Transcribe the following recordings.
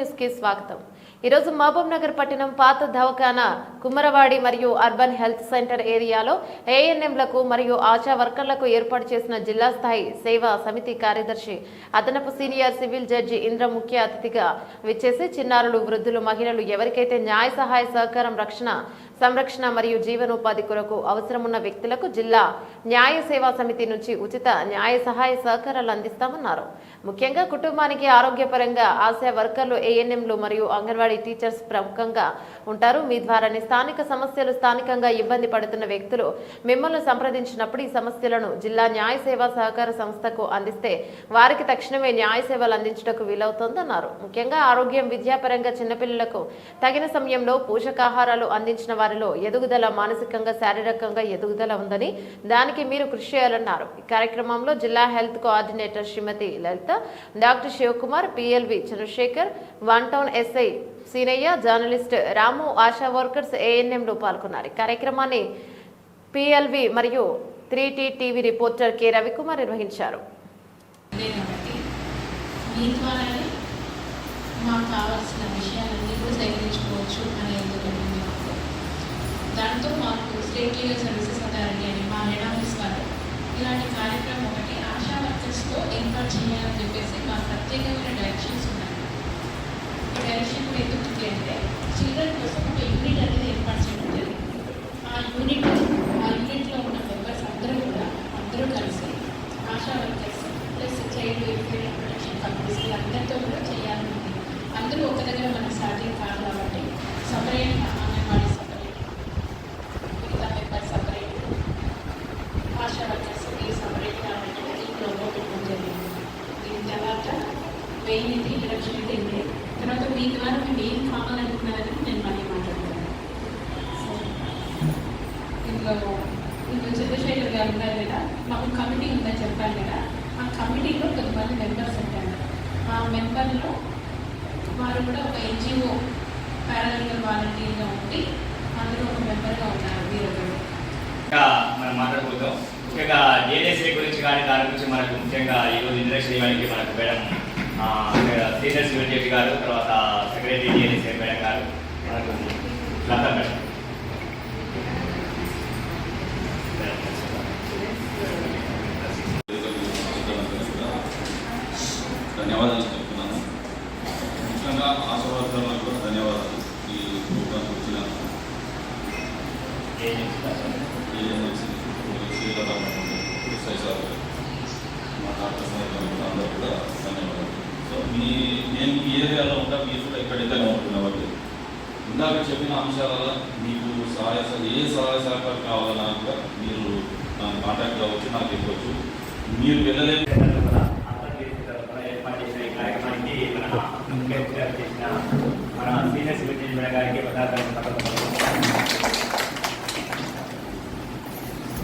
న్యూస్కి స్వాగతం. ఈరోజు మహబూబ్ నగర్ పట్టణం పాత దవాఖానా కుమ్మరవాడి మరియు అర్బన్ హెల్త్ సెంటర్ ఏరియాలో ఏఎన్ఎంలకు మరియు ఆశా వర్కర్లకు ఏర్పాటు చేసిన జిల్లా స్థాయి సేవా సమితి కార్యదర్శి అదనపు సీనియర్ సివిల్ జడ్జి ఇంద్ర ముఖ్య అతిథిగా విచ్చేసి చిన్నారులు వృద్ధులు మహిళలు ఎవరికైతే న్యాయ సహాయ సహకారం రక్షణ సంరక్షణ మరియు జీవనోపాధి కొరకు అవసరమున్న వ్యక్తులకు జిల్లా న్యాయ సేవా సమితి నుంచి ఉచిత న్యాయ సహాయ సహకారాలు అందిస్తామన్నారు. ముఖ్యంగా కుటుంబానికి ఆరోగ్యపరంగా ఆశా వర్కర్లు ఏఎన్ఎంలు మరియు అంగన్వాడీ టీచర్స్ ప్రముఖంగా ఉంటారు. మీ ద్వారానే స్థానిక సమస్యలు స్థానికంగా ఇబ్బంది పడుతున్న వ్యక్తులు మిమ్మల్ని సంప్రదించినప్పుడు ఈ సమస్యలను జిల్లా న్యాయ సేవా సహకార సంస్థకు అందిస్తే వారికి తక్షణమే న్యాయ సేవలు అందించడానికి వీలవుతోందన్నారు. ముఖ్యంగా ఆరోగ్యం విద్యాపరంగా చిన్నపిల్లలకు తగిన సమయంలో పోషకాహారాలు అందించిన వారిలో ఎదుగుదల మానసికంగా శారీరకంగా ఎదుగుదల ఉందని దానికి మీరు కృషి చేయాలన్నారు. ఈ కార్యక్రమంలో జిల్లా health coordinator Shrimati Lalitha doctor Shivakumar PLV Chandrashekar one town SI Seenaiah journalist Ramu ASHA workers ఏఎన్ఎంలు పాల్గొన్నారు. ఈ కార్యక్రమాన్ని పిఎల్వి మరియు three T TV reporter K Ravikumar నిర్వహించారు. మాకు కావాల్సిన విషయాలన్నీ కూడా సేకరించుకోవచ్చు. అని దాంతో మాకు స్టేట్ లీగల్ సర్వీసెస్ అథారిటీ అని మా హెడ్ ఆఫీస్ వారు ఇలాంటి కార్యక్రమం ఒకటి ఆశా వర్కర్స్తో ఏర్పాటు చేయాలని చెప్పేసి మా ప్రత్యేకమైన డైరెక్షన్స్ ఉన్నాయి. ఈ డైరెక్షన్ ఎందుకు అంటే చిల్డ్రన్ కోసం ఒక యూనిట్ అనేది ఏర్పాటు చేయడం జరిగింది ఆ యూనిట్ ఆ యూనిట్లో ఉన్న మెంబర్స్ అందరూ కూడా అందరూ కలిసి ASHA workers plus child welfare and protection companies అందరితో కూడా చేయాలని ఉంది అందరూ ఒక దగ్గర మనకు సాధ్యం కాదు కాబట్టి సపరేట్ అంగన్వాడీ సపరేట్ మిగతా మెంబర్ సపరేట్ ఆశా వర్కర్స్ ఈ సపరేట్ కాబట్టి ఈ లోగో పెట్టడం జరిగింది దీని తర్వాత మెయిన్ అయితే ఇంట్రడక్షన్ అయితే ఇదే తర్వాత మీ ద్వారా మేము ఏం కావాలనుకున్నారని నేను మళ్ళీ మాట్లాడతాను సో ఇందులో ఇందులో చంద్రశేఖర్ గారు ఉన్నారు కదా మాకు కమిటీ ఉందని చెప్పాను కదా ఆ కమిటీలో కొంతమంది మెంబర్స్ ఉంటారు. ఆ మెంబర్లో వారు కూడా ఒక ఎన్జిఓ పారాలీగల్ వాలంటీర్గా ఉండి అందులో ఒక మెంబర్గా ఉన్నారు మీరు ఇంకా మనం మాట్లాడుకుందాం. ముఖ్యంగా డిఎన్ఎస్ఏ గురించి కానీ దాని గురించి మనకు ముఖ్యంగా ఈరోజు ఇంట్రడక్షన్ మనకు మేడం శ్రీధర్ సీనియర్ గారు తర్వాత సెక్రటరీ చైర్మన్ గారు మనకు లత మేడం ధన్యవాదాలు చెప్తున్నాను ముఖ్యంగా ఆశీర్వాదాలకు కూడా ధన్యవాదాలు ఈ ప్రోగ్రాం వచ్చిన ఏఎన్ఎస్సి శ్రీలత ఎస్ఐ సార్ మా డాక్టర్ స్నేహితులు అందరూ కూడా ధన్యవాదాలు సో మీ నేను ఈ ఏరియాలో ఉంటా మీరు కూడా ఎక్కడైతే ఉంటున్నవాళ్ళు ఇందాక చెప్పిన అంశాలలో మీకు సహాయ ఏ సహాయ సహకారం కావాలన్నా కూడా మీరు నన్ను కాంటాక్ట్ అవ్వచ్చు నాకు ఇవ్వచ్చు మీరు వెళ్ళలేదు మన సీనియర్ సివిల్ గారికి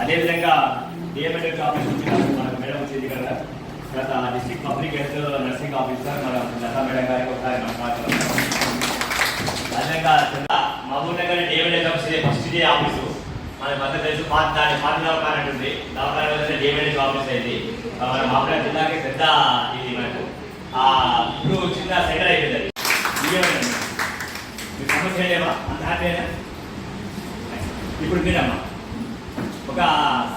అదేవిధంగా డిఎంఎడ్ ఆఫీస్ నుంచి మనకు మేడం వచ్చేది కదా. తర్వాత district public health nursing officer మన లతా మేడం గారికి ఒకసారి నమస్కారం. మహబూబ్ నగర్ డిఎంఎడ్ ఆఫీస్ ఫస్ట్ డే ఆఫీసు. మన మధ్య తెలుసు పాత దాని పాత దవాఖాన ఉంటుంది దవాఖాన వస్తే డిఎంఎడ్ ఆఫీస్ అయింది. ఆ, మన మహబూబ్ జిల్లాకి పెద్ద ఇది మనకు. ఇప్పుడు చిన్న సెంటర్ అయిపోయింది అది. సమస్య అంత ఇప్పుడు మీరమ్మా ఒక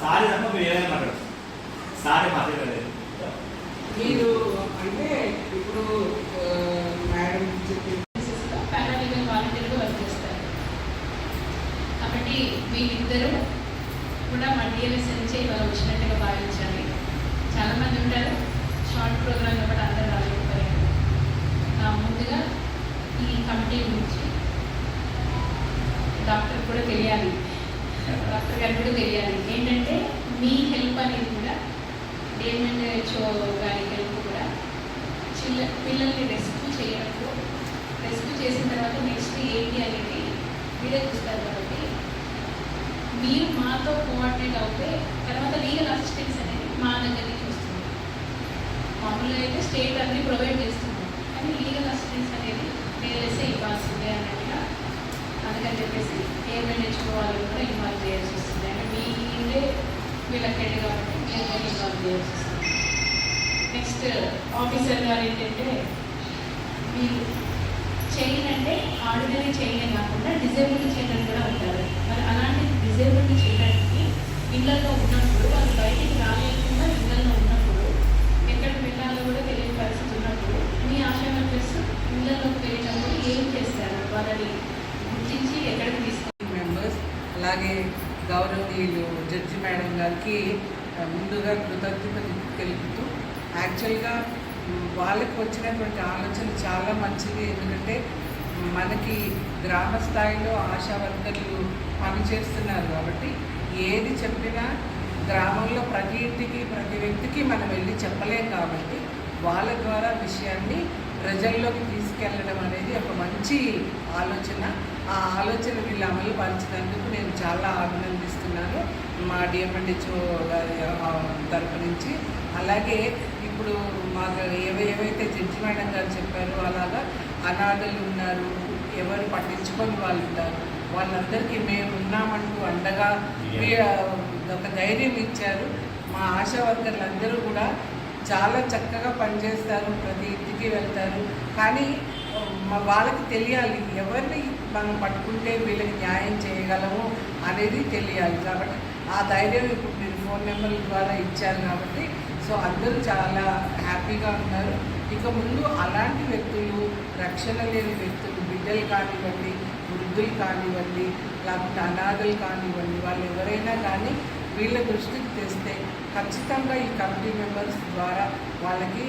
సారి తప్ప మీరు ఏదైనా మాట్లాడు సారి మాట్లాడలేదు మీరు అంటే ఇప్పుడు ఆ, మేడం చెప్పి పారాలీగల్ వాలంటీర్గా వర్క్ చేస్తారు కాబట్టి వీళ్ళిద్దరూ కూడా మా డిఎల్ఎస్ నుంచి ఇవాళ వచ్చినట్టుగా భావించాలి చాలామంది ఉంటారు షార్ట్ ప్రోగ్రామ్ కూడా అందరూ రాలేకపోయారు ఆ, ముందుగా ఈ కమిటీ గురించి డాక్టర్ కూడా తెలియాలి. డాక్టర్ గారు కూడా తెలియాలి. ఏంటంటే మీ హెల్ప్ అనేది కూడా డిఎంఎన్హెచ్ఓ గారి హెల్ప్ కూడా చిల్ల పిల్లల్ని రెస్క్యూ చేయడంలో రెస్క్యూ చేసిన తర్వాత నెక్స్ట్ ఏంటి అనేది మీరే చూస్తారు కాబట్టి మీరు మాతో కోఆర్డినేట్ అవుతే తర్వాత లీగల్ అసిస్టెన్స్ అనేది మా దగ్గర నుంచి వస్తుంది. మామూలుగా అయితే స్టేట్ అన్ని ప్రొవైడ్ చేస్తుంది. కానీ లీగల్ అసిస్టెన్స్ అనేది వేరేసే ఇవ్వాల్సిందే అన్నట్టుగా అందుకని చెప్పేసి ఏమైనా నేర్చుకోవాలని కూడా ఇన్వాల్వ్ చేయాల్సి వస్తుంది. అంటే మీ మీరే వీళ్ళకి కాబట్టి మీరు కూడా ఇన్వాల్వ్ చేయాల్సి వస్తుంది. నెక్స్ట్ ఆఫీసర్ గారు ఏంటంటే మీరు చైన్ అంటే ఆర్డినరీ చైనే కాకుండా డిజైబుల్ చైన్ అని కూడా ఉంటారు మరి అలాంటి డిజేబుల్డ్ చేయడానికి ఇళ్ళలో ఉన్నప్పుడు వాళ్ళు బయటికి రాలేకుండా ఇళ్ళలో ఉన్నప్పుడు ఎక్కడికి వెళ్ళాలో కూడా తెలియని పరిస్థితి ఉన్నప్పుడు మీ ఆశయం వర్కర్స్ ఇళ్ళలోకి వెళ్ళినప్పుడు ఏం చేస్తారు? వాళ్ళని గుర్తించి ఎక్కడికి తీసుకుని మెంబర్స్ అలాగే గౌరవనీయులు జడ్జి మేడం గారికి ముందుగా కృతజ్ఞత తెలుపుతూ యాక్చువల్గా వాళ్ళకి వచ్చినటువంటి ఆలోచన చాలా మంచిది. ఎందుకంటే మనకి గ్రామ స్థాయిలో ఆశా వర్కర్లు పనిచేస్తున్నారు కాబట్టి ఏది చెప్పినా గ్రామంలో ప్రతి ఇంటికి ప్రతి వ్యక్తికి మనం వెళ్ళి చెప్పలేం కాబట్టి వాళ్ళ ద్వారా విషయాన్ని ప్రజల్లోకి తీసుకెళ్ళడం అనేది ఒక మంచి ఆలోచన. ఆ ఆలోచన వీళ్ళు అమలు పరిచినందుకు నేను చాలా అభినందిస్తున్నాను. మా డిఎంఎండ్హెచ్ఓ గారి తరపు నుంచి. అలాగే ఇప్పుడు మాకు ఏవైతే జడ్జి మేడం గారు చెప్పారో అలాగా అనాథలు ఉన్నారు ఎవరు పట్టించుకొని వాళ్ళు ఉంటారు వాళ్ళందరికీ మేము ఉన్నామంటూ అండగా ఒక ధైర్యం ఇచ్చారు. మా ఆశా వర్కర్లు అందరూ కూడా చాలా చక్కగా పనిచేస్తారు ప్రతి ఇంటికి వెళ్తారు. కానీ మా వాళ్ళకి తెలియాలి ఎవరిని మనం పట్టుకుంటే వీళ్ళకి న్యాయం చేయగలము అనేది తెలియాలి. కాబట్టి ఆ ధైర్యం ఇప్పుడు మీరు ఫోన్ నెంబర్ల ద్వారా ఇచ్చారు కాబట్టి సో అందరూ చాలా హ్యాపీగా ఉన్నారు. ఇక ముందు అలాంటి వ్యక్తులు రక్షణ లేని వ్యక్తులు బిడ్డలు కానివ్వండి వృద్ధులు కానివ్వండి లేకపోతే అనాథలు కానివ్వండి వాళ్ళు ఎవరైనా కానీ వీళ్ళ దృష్టికి తెస్తే ఖచ్చితంగా ఈ కమిటీ మెంబర్స్ ద్వారా వాళ్ళకి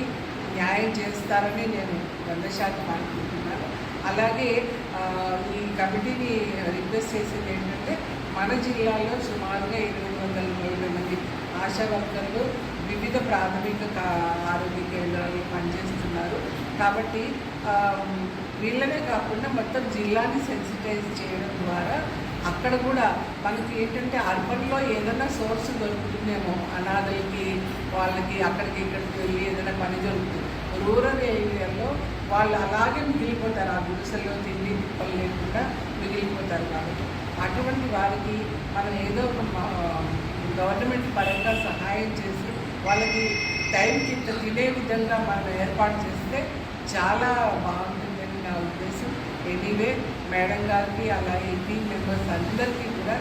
న్యాయం చేస్తారని నేను వంద శాతం అనుకుంటున్నాను. అలాగే ఈ కమిటీని రిక్వెస్ట్ చేసేది ఏంటంటే మన జిల్లాలో సుమారుగా ఎనిమిది వందల మంది ఆశా వర్కర్లు వివిధ ప్రాథమిక కా- ఆరోగ్య కేంద్రాలు పనిచేస్తున్నారు. కాబట్టి వీళ్ళనే కాకుండా మొత్తం జిల్లాని సెన్సిటైజ్ చేయడం ద్వారా అక్కడ కూడా మనకి ఏంటంటే అర్బన్లో ఏదైనా సోర్స్ దొరుకుతుందేమో అనాథలకి వాళ్ళకి అక్కడికి ఇక్కడికి వెళ్ళి ఏదైనా పని దొరుకుతుంది రూరల్ ఏరియాలో వాళ్ళు అలాగే మిగిలిపోతారు. ఆ గుడిసెల్లో తిండి తిప్పలు లేకుండా మిగిలిపోతారు కాబట్టి. అటువంటి వారికి మనం ఏదో ఒక గవర్నమెంట్ పరంగా సహాయం చేసి వాళ్ళకి టైంకి ఇంత తినే విధంగా మనం ఏర్పాటు చేస్తే చాలా బాగుంటుందని నా ఉద్దేశం. ఎనీవే మేడం గారికి అలాగే టీం మెంబర్స్ అందరికీ కూడా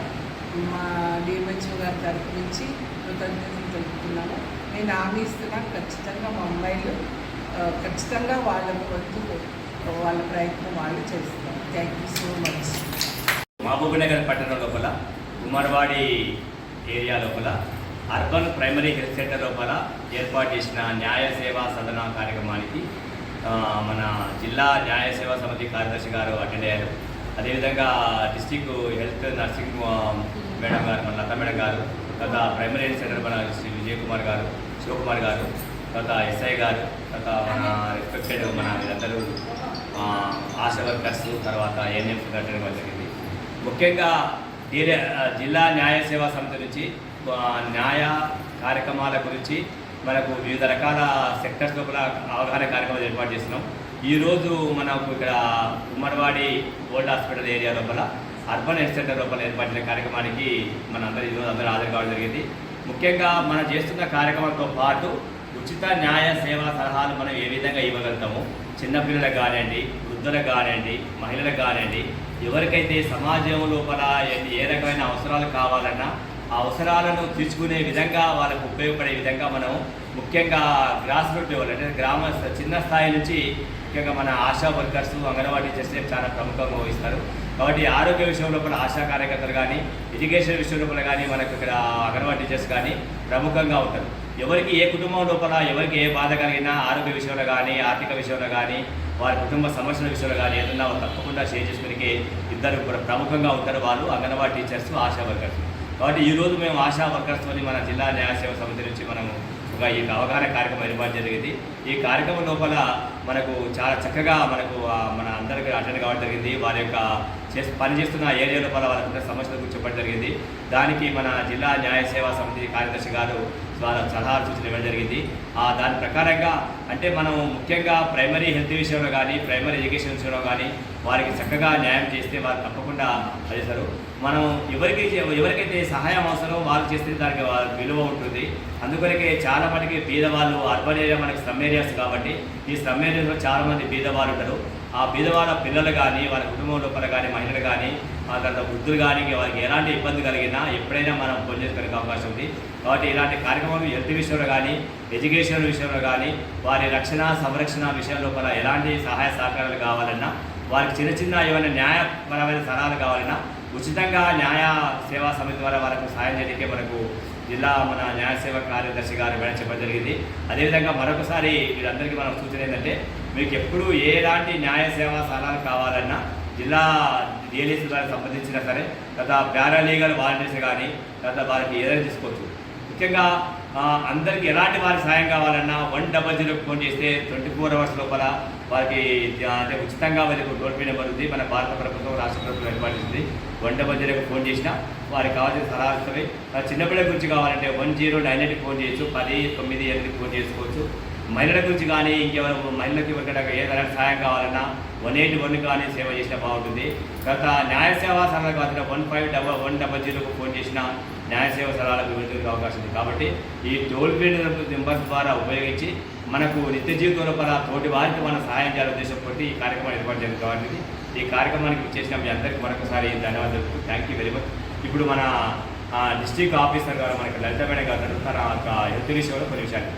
మా డిఎంహెచ్ఓ గారి తరఫు నుంచి కృతజ్ఞతలు తెలుపుతున్నాము నేను హామీ ఇస్తున్నాను ఖచ్చితంగా మా అమ్మాయిలు ఖచ్చితంగా వాళ్ళ వంతు వాళ్ళ ప్రయత్నం వాళ్ళు చేస్తున్నారు thank you so much Mahabubnagar పట్టణం లోపల కుమార్వాడి ఏరియా లోపల అర్బన్ ప్రైమరీ హెల్త్ సెంటర్ లోపల ఏర్పాటు చేసిన న్యాయ సేవా సదన కార్యక్రమానికి మన జిల్లా న్యాయ సేవా సమితి కార్యదర్శి గారు అటెండ్ అయ్యారు. అదేవిధంగా డిస్టిక్ హెల్త్ నర్సింగ్ మేడం గారు మన లత మేడం గారు తర్వాత ప్రైమరీ హెల్త్ సెంటర్ మన శ్రీ విజయ్ కుమార్ గారు శివకుమార్ గారు తర్వాత ఎస్ఐ గారు తర్వాత మన రెస్పెక్టెడ్ మన వీళ్ళందరూ ఆ, ఆశా వర్కర్స్ తర్వాత ఏఎన్ఎం అటెండ్ జరిగింది. ముఖ్యంగా జిల్లా న్యాయ సేవా సమితి నుంచి న్యాయ కార్యక్రమాల గురించి మనకు వివిధ రకాల సెక్టర్స్ లోపల అవగాహన కార్యక్రమాలు ఏర్పాటు చేస్తున్నాం. ఈరోజు మనకు ఇక్కడ ఉమ్మడివాడి ఓల్డ్ హాస్పిటల్ ఏరియా లోపల అర్బన్ హెల్త్ సెంటర్ లోపల ఏర్పడిన కార్యక్రమానికి మనందరూ ఈరోజు అందరూ హాజరు కావడం జరిగింది. ముఖ్యంగా మనం చేస్తున్న కార్యక్రమంతో పాటు ఉచిత న్యాయ సేవా సలహాలు మనం ఏ విధంగా ఇవ్వగలుగుతాము చిన్నపిల్లలకు కానివ్వండి వృద్ధులకు కానివ్వండి మహిళలకు కానివ్వండి ఎవరికైతే సమాజం లోపల ఏ- రకమైన అవసరాలు కావాలన్నా అవసరాలను తీర్చుకునే విధంగా వాళ్ళకు ఉపయోగపడే విధంగా మనం ముఖ్యంగా గ్రాస్ రూట్ లెవెల్ అంటే గ్రామ చిన్న స్థాయి నుంచి ముఖ్యంగా మన ఆశా వర్కర్స్ అంగన్వాడీ టీచర్స్ చాలా ప్రముఖంగా వహిస్తారు. కాబట్టి ఆరోగ్య విషయం లోపల ఆశా కార్యకర్తలు కానీ ఎడ్యుకేషన్ విషయం లోపల కానీ మనకు ఇక్కడ అంగన్వాడీ టీచర్స్ కానీ ప్రముఖంగా ఉంటారు. ఎవరికి ఏ కుటుంబం లోపల ఎవరికి ఏ బాధ కలిగినా ఆరోగ్య విషయంలో కానీ ఆర్థిక విషయంలో కానీ వారి కుటుంబ సమస్యల విషయంలో కానీ ఏదన్నా తప్పకుండా షేర్ చేసుకునే ఇద్దరు కూడా ప్రముఖంగా ఉంటారు వాళ్ళు అంగన్వాడీ టీచర్స్ ఆశా వర్కర్స్. కాబట్టి ఈరోజు మేము ఆశా వర్కర్స్తోని మన జిల్లా న్యాయసేవ సమితి నుంచి మనము ఒక ఈ అవగాహన కార్యక్రమం ఏర్పాటు జరిగింది. ఈ కార్యక్రమం లోపల మనకు చాలా చక్కగా మనకు మన అందరికీ అటెండ్ కావడం జరిగింది. వారి యొక్క చేసి పనిచేస్తున్న ఏరియా లోపల వాళ్ళకున్న సమస్యల గురించి చెప్పడం జరిగింది. దానికి మన జిల్లా న్యాయ సేవా సమితి కార్యదర్శి గారు వాళ్ళ సలహా సూచన ఇవ్వడం జరిగింది. ఆ దాని ప్రకారంగా అంటే మనం ముఖ్యంగా ప్రైమరీ హెల్త్ విషయంలో కానీ ప్రైమరీ ఎడ్యుకేషన్ విషయంలో కానీ వారికి చక్కగా న్యాయం చేస్తే వారు తప్పకుండా చేస్తారు మనం ఎవరికి ఎవరికైతే సహాయం అవసరమో వాళ్ళు చేస్తే దానికి విలువ ఉంటుంది. అందుకొరకే చాలా మటుకి బీదవాళ్ళు అర్బన్ ఏరియా మనకి స్లమ్ ఏరియాస్ కాబట్టి ఈ స్లమ్ ఏరియాలో చాలామంది బీదవాళ్ళు ఉంటారు. ఆ బీదవాళ్ళ పిల్లలు కానీ వాళ్ళ కుటుంబం లోపల కానీ మహిళలు కానీ తర్వాత వృద్ధులు కానీ వారికి ఎలాంటి ఇబ్బంది కలిగినా ఎప్పుడైనా మనం ఫోన్ చేసుకునే అవకాశం ఉంది. కాబట్టి ఇలాంటి కార్యక్రమాలు హెల్త్ విషయంలో కానీ ఎడ్యుకేషన్ విషయంలో కానీ వారి రక్షణ సంరక్షణ విషయం లోపల ఎలాంటి సహాయ సహకారాలు కావాలన్నా వారికి చిన్న చిన్న ఏమైనా న్యాయపరమైన సలహాలు కావాలన్నా ఉచితంగా న్యాయ సేవా సమితి ద్వారా వాళ్ళకు సహాయం చేయడానికి మనకు జిల్లా మన న్యాయ సేవ కార్యదర్శి గారు మేడం చెప్పడం జరిగింది. అదేవిధంగా మరొకసారి వీరందరికీ మనం సూచన ఏంటంటే మీకు ఎప్పుడు ఎలాంటి న్యాయ సేవా సలహాలు కావాలన్నా జిల్లా డిఎల్ఎస్ గారికి సంబంధించినా సరే లేదా పారాలీగల్ వాలంటీర్స్ కానీ లేదా వారికి ఏదైనా తీసుకోవచ్చు. ముఖ్యంగా అందరికీ ఎలాంటి వారికి సాయం కావాలన్నా వన్ డబల్ జీరోకి ఫోన్ చేస్తే ట్వంటీ ఫోర్ అవర్స్ లోపల వారికి అంటే ఉచితంగా వారికి టోల్ ఫ్రీ నెంబర్ ఉంది. మన భారత ప్రభుత్వం రాష్ట్ర ప్రభుత్వం ఏర్పాటు వన్ డబల్ జీరోకి ఫోన్ చేసినా వారికి కావాల్సిన సలహాలు ఇస్తుంది చిన్నపిల్లల గురించి కావాలంటే వన్ జీరో నైన్ ఎయిట్కి ఫోన్ చేయొచ్చు. పది తొమ్మిది ఎనిమిదికి ఫోన్ చేసుకోవచ్చు. మహిళల గురించి కానీ ఇంకెవరు మహిళలకు ఎవరికైనా ఏదైనా సహాయం కావాలన్నా వన్ ఎయిట్ వన్ కానీ సేవ చేసినా బాగుంటుంది. తర్వాత న్యాయ సేవా సలహా వచ్చిన one five double one double జీరోకు phone చేసిన న్యాయ సేవ సలహాలకు వెళ్ళడానికి అవకాశం ఉంది. కాబట్టి ఈ టోల్ ఫ్రీ నెంబర్స్ ద్వారా ఉపయోగించి మనకు నిత్య జీవితంలో పర తోటి వారికి మనం సహాయం చేయాలని ఉద్దేశంతో ఈ కార్యక్రమం ఏర్పాటు చేయడం కాబట్టి ఈ కార్యక్రమానికి చేసిన మీ అందరికీ మరొకసారి ధన్యవాదాలు థ్యాంక్ యూ వెరీ మచ్ ఇప్పుడు మన డిస్ట్రిక్ట్ ఆఫీసర్ గారు మనకి లలిత మేడం గారు తన యొక్క హెల్త్ విషయంలో కొన్ని విషయాలు